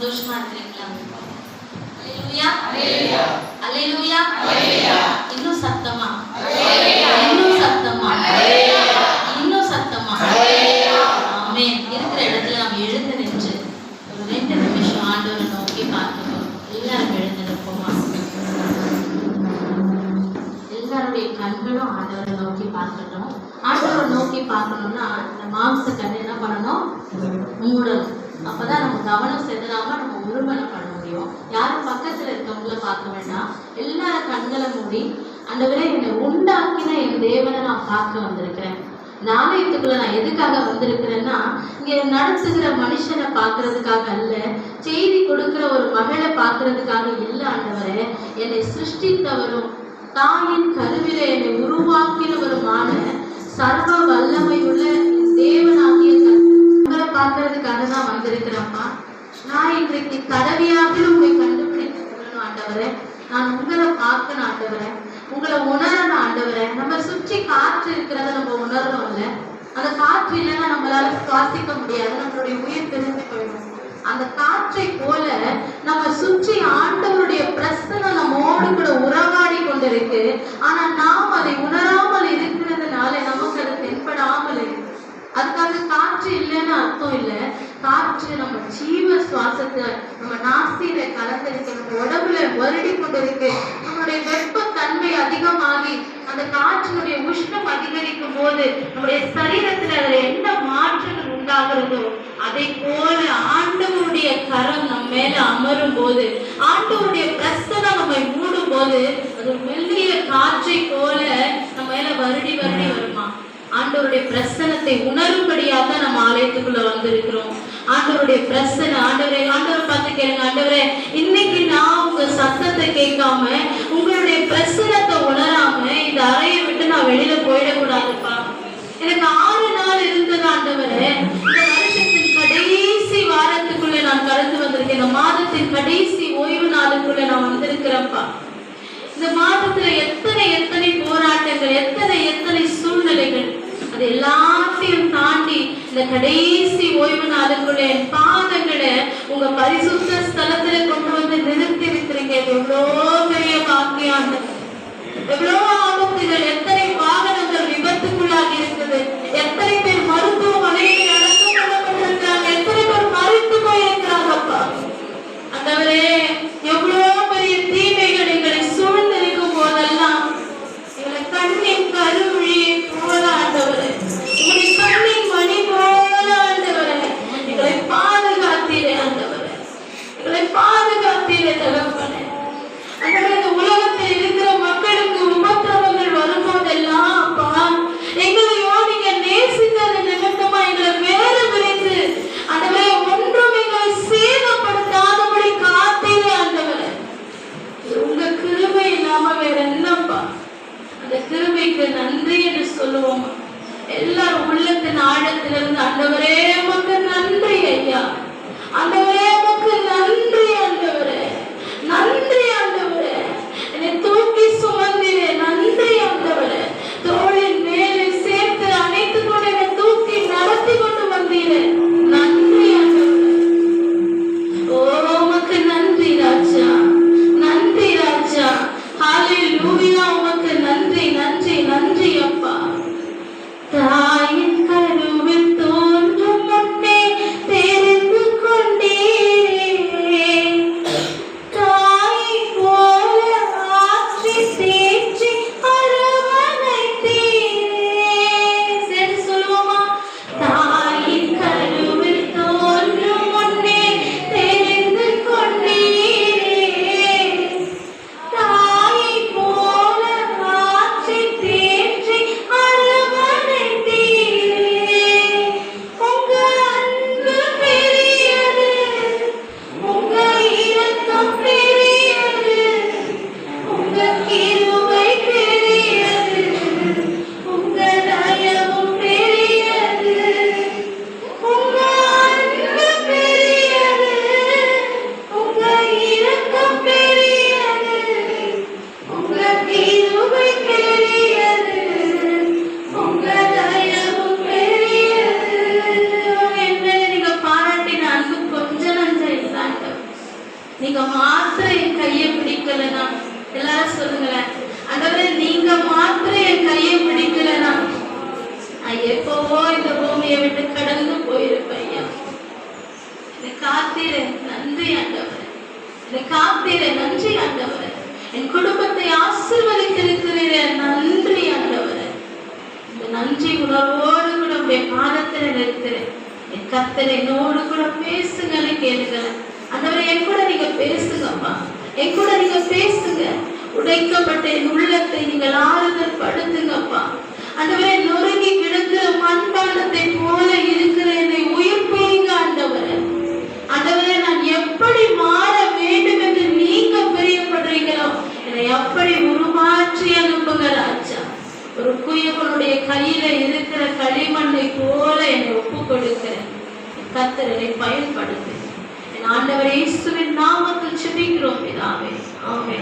சந்தோஷமா இருக்கிறீங்களா? இன்னும் சத்தமா? இன்னும் சத்தமா? இன்னும் சத்தமா? ஆமென். இருக்கிற இடத்துல நாம் எழுந்து நின்று ஒரு ரெண்டு நிமிஷம் ஆண்டவரை நோக்கி பார்க்கணும் எல்லாரும் எழுந்து நிற்போமா? எல்லாருடைய கண்களும் ஆண்டவரை நோக்கி பார்க்கணும் ஆண்டவரை நோக்கி பார்க்கணும்னா இந்த மாம்ச கண் என்ன பண்ணணும்? மூடணும். அப்பதான் நம்ம கவனம் செதறாம நம்ம ஒருமனம் பண்ண முடியும். யாரும் பக்கத்துல இருக்கவங்கள பார்க்க வேண்டாம். எல்லார கண்களை மூடி ஆண்டவரே என்னை உண்டாக்கின என் தேவனை நான் பார்க்க வந்திருக்கிறேன். நாணயத்துக்குள்ள நான் எதுக்காக வந்திருக்கிறேன்னா இங்க நடத்துகிற மனுஷனை பார்க்கறதுக்காக அல்ல செய்தி கொடுக்கிற ஒரு மகளை பார்க்கறதுக்காக இல்ல ஆண்டவரே என்னை சிருஷ்டித்தவரும் தாயின் கருவில என்னை உருவாக்கினவருமான சர்வ வல்லமையுள்ள தேவனாகிய நான் இன்றைக்கு கடவியாக உங்களை கண்டுபிடித்து சொல்லணும் ஆண்டவரே. நான் உங்களை பார்க்கணும் ஆண்டவரே. உங்களை உணரணும் ஆண்டவரே. நம்ம சுற்றி காற்று இருக்கிறத நம்ம உணரணும் இல்லை. அந்த காற்று இல்லைன்னா நம்மளால சுவாசிக்க முடியாது. நம்மளுடைய உயிர் தெரிஞ்சு போயிடும். அந்த காற்றை போல நம்ம சுற்றி ஆண்டவருடைய பிரசனம் நம்மோடு கூட உறவாடி கொண்டிருக்கு. ஆனா நாம் அதை உணராமல் இருக்கிறதுனால நமக்கு அது தென்படாமல் இருக்கு. அதுக்காக காற்று இல்லைன்னு அர்த்தம் இல்லை. காற்று நம்ம ஜீவ சுவாசத்தை நம்ம நாசியில கலந்திருக்கு நம்ம உடம்புல வருடி கொண்டிருக்கு. நம்மளுடைய வெப்ப தன்மை அதிகமாகி அந்த காற்றினுடைய உஷ்ணம் அதிகரிக்கும் போது நம்முடைய சரீரத்துல அதுல என்ன மாற்றங்கள் உண்டாகிறதோ அதை போல ஆண்டவருடைய கரம் நம்ம மேல அமரும் போது ஆண்டவருடைய பிரசனம் நம்மை மூடும் போது அது மெல்லிய காற்றை போல நம்ம மேல வருடி வருடி வருமா? ஆண்டவருடைய பிரசனத்தை உணரும்படியாக தான் நம்ம ஆலயத்துக்குள்ள வந்திருக்கிறோம். ஆண்டவருடைய பிரசன ஆண்டவரை ஆண்டவரை பார்த்து கேளுங்க. ஆண்டவரே இன்னைக்கு நான் உங்க சத்தத்தை கேட்காம உங்களுடைய பிரசனத்தை உணராம இந்த அறையை விட்டு நான் வெளியில போயிடக்கூடாதுப்பா. எனக்கு ஆறு நாள் இருந்தது ஆண்டவரே. இந்த வருஷத்தின் கடைசி வாரத்துக்குள்ள நான் கடந்து வந்திருக்கேன். இந்த மாதத்தின் கடைசி ஓய்வு நாளுக்குள்ள நான் வந்திருக்கிறேன்ப்பா. இந்த மாதத்துல எத்தனை எத்தனை போராட்டங்கள் எத்தனை எத்தனை சூழ்நிலைகள் அது எல்லாத்தையும் தாண்டி இந்த கடைசி ஓய்வு நாளுக்குள்ள என் பாதங்களை உங்க பரிசுத்த ஸ்தலத்துல கொண்டு வந்து நிறுத்தி இருக்கிறீங்க எவ்வளோ பெரிய பாக்கியம். எவ்வளோ ஆபத்துகள் எத்தனை இல்லாம வேற என்னப்பா அந்த கிருமைக்கு நன்றி என்று சொல்லுவோம். எல்லாரும் உள்ளத்தின் ஆழத்திலிருந்து ஆண்டவரே மக்கள் நன்றி ஐயா. அந்த நன்றி உணர்வோடு கூட உடைய பாதத்தில் நிறுத்துறேன் என் கத்தரை என்னோடு கூட பேசுங்கன்னு கேளுங்களேன் அந்தவரை என் கூட நீங்க பேசுங்கப்பா என் கூட நீங்க பேசுங்க. உடைக்கப்பட்ட என் உள்ளத்தை நீங்கள் ஆறுதல் படுத்துங்கப்பா அந்தவரை நொறுங்கி கிடக்கிற மண்பாண்டத்தை போல இருக்கிற உம்முடைய கையில இருக்கிற களிமண்ணை போல என்னை ஒப்பு கொடுக்கிறேன் கத்தரனை பயன்படுத்து என் ஆண்டவர் இயேசுவின் நாமத்தில் செபிக்கிறோம் இதாவே ஆமே